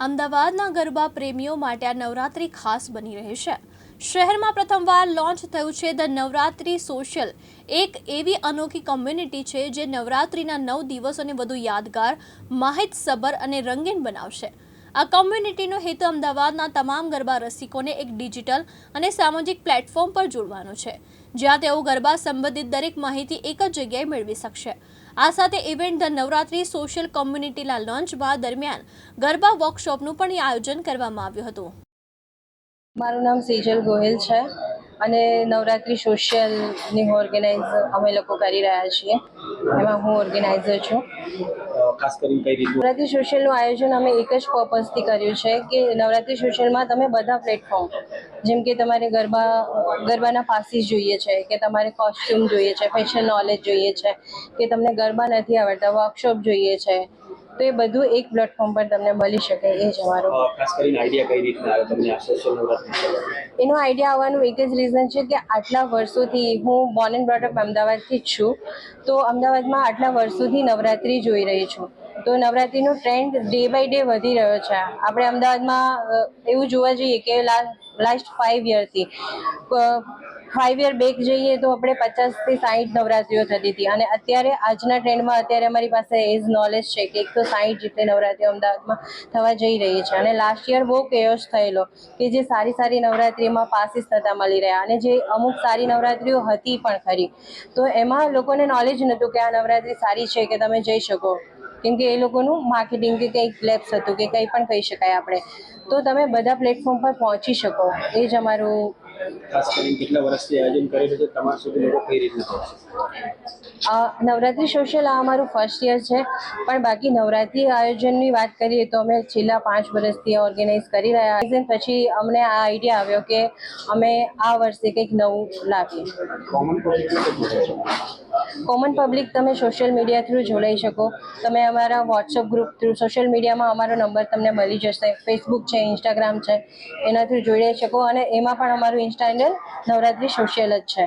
અમદાવાદના ગરબા પ્રેમીઓ માટે આ નવરાત્રી ખાસ બની રહી છે. શહેરમાં પ્રથમવાર લોન્ચ થયું છે ધ નવરાત્રી સોશિયલ, એક એવી અનોખી કોમ્યુનિટી છે જે નવરાત્રીના નવ દિવસોને વધુ યાદગાર માહિતસભર અને રંગીન બનાવશે. આ કોમ્યુનિટીનો હેતુ અમદાવાદના તમામ ગરબા રસિકોને એક ડિજિટલ અને સામાજિક પ્લેટફોર્મ પર જોડવાનો છે, જ્યાં તેઓ ગરબા સંબંધિત દરેક માહિતી એક જ જગ્યાએ મેળવી શકશે. આ સાથે ઇવેન્ટ ધ નવરાત્રી સોશિયલ કોમ્યુનિટીના લોન્ચ બાદ દરમિયાન ગરબા વર્કશોપનું પણ આયોજન કરવામાં આવ્યું હતું. મારું નામ સેજલ ગોહિલ છે અને નવરાત્રિ સોશિયલની ઓર્ગેનાઇઝ અમે લોકો કરી રહ્યા છીએ. એમાં હું ઓર્ગેનાઇઝર છું. ખાસ કરીને કઈ રીતનું? નવરાત્રિ સોશિયલનું આયોજન અમે એક જ પર્પઝથી કર્યું છે કે નવરાત્રી સોશિયલમાં તમે બધા પ્લેટફોર્મ જેમ કે તમારે ગરબા, ગરબાના પાસીસ જોઈએ છે, કે તમારે કોસ્ટ્યુમ જોઈએ છે ફેશન નોલેજ જોઈએ છે, કે તમને ગરબા નથી આવડતા વર્કશોપ જોઈએ છે તો એ બધું એક પ્લેટફોર્મ પર તમને મળી શકે એ જ અમારું. ખાસ કરીને આઈડિયા કઈ રીતના આવ્યો તમને આ સોશિયલ એનો આઈડિયા આવવાનું એક જ રીઝન છે કે આટલા વર્ષોથી હું બોર્ન એન્ડ બ્રોટઅપ અમદાવાદથી જ છું તો અમદાવાદમાં આટલા વર્ષોથી નવરાત્રિ જોઈ રહી છું. તો નવરાત્રિનો ટ્રેન્ડ ડે બાય ડે વધી રહ્યો છે. આપણે અમદાવાદમાં એવું જોવા જઈએ કે લાસ્ટ ફાઇવ યરથી ફાઇવ યર બેક જઈએ તો આપણે પચાસથી સાઠ નવરાત્રિઓ થતી હતી. અને અત્યારે આજના ટ્રેન્ડમાં અત્યારે અમારી પાસે એઝ નોલેજ છે કે એકસો સાઠ જેટલી નવરાત્રીઓ અમદાવાદમાં થવા જઈ રહી છે. અને લાસ્ટ યર બહુ કેયોસ થયેલો કે જે સારી સારી નવરાત્રીમાં પાસીસ થતા મળી રહ્યા અને જે અમુક સારી નવરાત્રિઓ હતી પણ ખરી. તો એમાં લોકોને નોલેજ નહોતું કે આ નવરાત્રી સારી છે કે તમે જઈ શકો. કેમ કે એ લોકોનું માર્કેટિંગ કે કંઈક લેબ્સ હતું કે કંઈ પણ કહી શકાય આપણે. તો તમે બધા પ્લેટફોર્મ પર પહોંચી શકો. એ જ અમારું ખાસ કરીને કેટલા વર્ષથી આયોજન કરી રહ્યું છે તમારા સુધી લોકો કઈ રીતના પહોંચશે નવરાત્રિ સોશિયલ આ અમારું ફર્સ્ટ યર છે. પણ બાકી નવરાત્રિ આયોજનની વાત કરીએ તો અમે છેલ્લા પાંચ વર્ષથી ઓર્ગેનાઇઝ કરી રહ્યા છીએ. પછી અમને આ આઈડિયા આવ્યો કે અમે આ વર્ષે કંઈક નવું લાવીએ. કોમન પબ્લિક તમે સોશિયલ મીડિયા થ્રુ જોડાઈ શકો. તમે અમારા વોટ્સઅપ ગ્રુપ થ્રુ સોશિયલ મીડિયામાં અમારો નંબર તમને મળી જશે. ફેસબુક છે ઇન્સ્ટાગ્રામ છે, એના થ્રુ જોડાઈ શકો. અને એમાં પણ અમારું ઇન્સ્ટા હેન્ડલ નવરાત્રિ સોશિયલ જ છે.